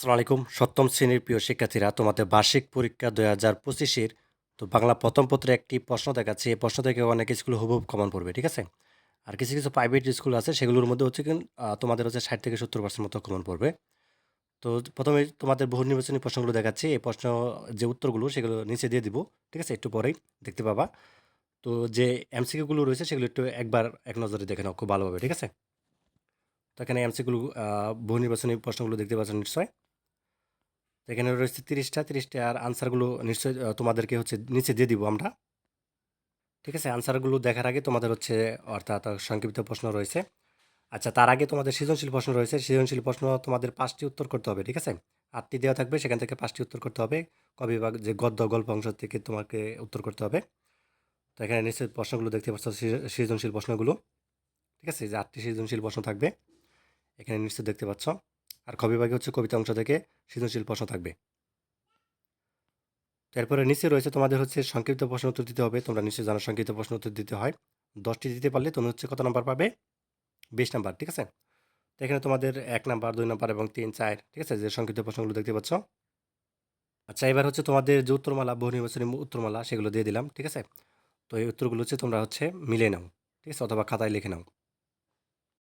আসসালামু আলাইকুম। সপ্তম শ্রেণির প্রিয় শিক্ষার্থীরা, তোমাদের বার্ষিক পরীক্ষা দুই হাজার পঁচিশের তো বাংলা প্রথম পত্রে একটি প্রশ্ন দেখাচ্ছে। এই প্রশ্ন থেকে অনেক স্কুল হুবহুব কমন পড়বে, ঠিক আছে? আর কিছু কিছু প্রাইভেট স্কুল আছে, সেগুলোর মধ্যে হচ্ছে কিন্তু তোমাদের হচ্ছে ষাট থেকে সত্তর পার্সেন্ট মতো কমন পড়বে। তো প্রথমে তোমাদের বহু নির্বাচনী প্রশ্নগুলো দেখাচ্ছে। এই প্রশ্ন, যে উত্তরগুলো, সেগুলো নিচে দিয়ে দিব, ঠিক আছে? একটু পরেই দেখতে পাবা। তো যে এমসিকিউগুলো রয়েছে, সেগুলো একটু একবার এক নজরে দেখে নাও খুব ভালোভাবে, ঠিক আছে? তো এখানে এমসিগুলো বহু নির্বাচনী প্রশ্নগুলো দেখতে পাচ্ছ নিশ্চয়। এখানে রয়েছে তিরিশটা তিরিশটা আর আনসারগুলো নিশ্চয়ই তোমাদেরকে হচ্ছে নিচে দিয়ে দিব আমরা। ঠিক আছে? আনসারগুলো দেখার আগে তোমাদের হচ্ছে, অর্থাৎ সংক্ষিপ্ত প্রশ্ন রয়েছে। আচ্ছা তার আগে তোমাদের সৃজনশীল প্রশ্ন রয়েছে। সৃজনশীল প্রশ্ন তোমাদের পাঁচটি উত্তর করতে হবে, ঠিক আছে? আটটি দেওয়া থাকবে, সেখান থেকে পাঁচটি উত্তর করতে হবে। কবি বা যে গদ্য, গল্প অংশ থেকে তোমাকে উত্তর করতে হবে। তো এখানে নিশ্চয়ই প্রশ্নগুলো দেখতে পাচ্ছ সৃজনশীল প্রশ্নগুলো। ঠিক আছে? যে আটটি সৃজনশীল প্রশ্ন থাকবে, এখানে নিশ্চয়ই দেখতে পাচ্ছ। আর কবিভাগে হচ্ছে কবিতা অংশ থেকে সৃজনশীল প্রশ্ন থাকবে। তারপরে নিচে রয়েছে তোমাদের হচ্ছে সংক্ষিপ্ত প্রশ্ন উত্তর দিতে হবে। তোমরা নিশ্চয়ই জানো সংক্ষিপ্ত প্রশ্ন উত্তর দিতে হয়। দশটি দিতে পারলে তুমি হচ্ছে কত নাম্বার পাবে? বিশ নাম্বার, ঠিক আছে? তো এখানে তোমাদের এক নাম্বার, দুই নাম্বার এবং তিন, চার, ঠিক আছে? যে সংক্ষিপ্ত প্রশ্নগুলো দেখতে পাচ্ছ। আচ্ছা এবার হচ্ছে তোমাদের যে উত্তরমালা, বহু নির্বাচনী উত্তরমালা, সেগুলো দিয়ে দিলাম, ঠিক আছে? তো এই উত্তরগুলো হচ্ছে তোমরা হচ্ছে মিলে নাও, ঠিক আছে? অথবা খাতায় লিখে নাও।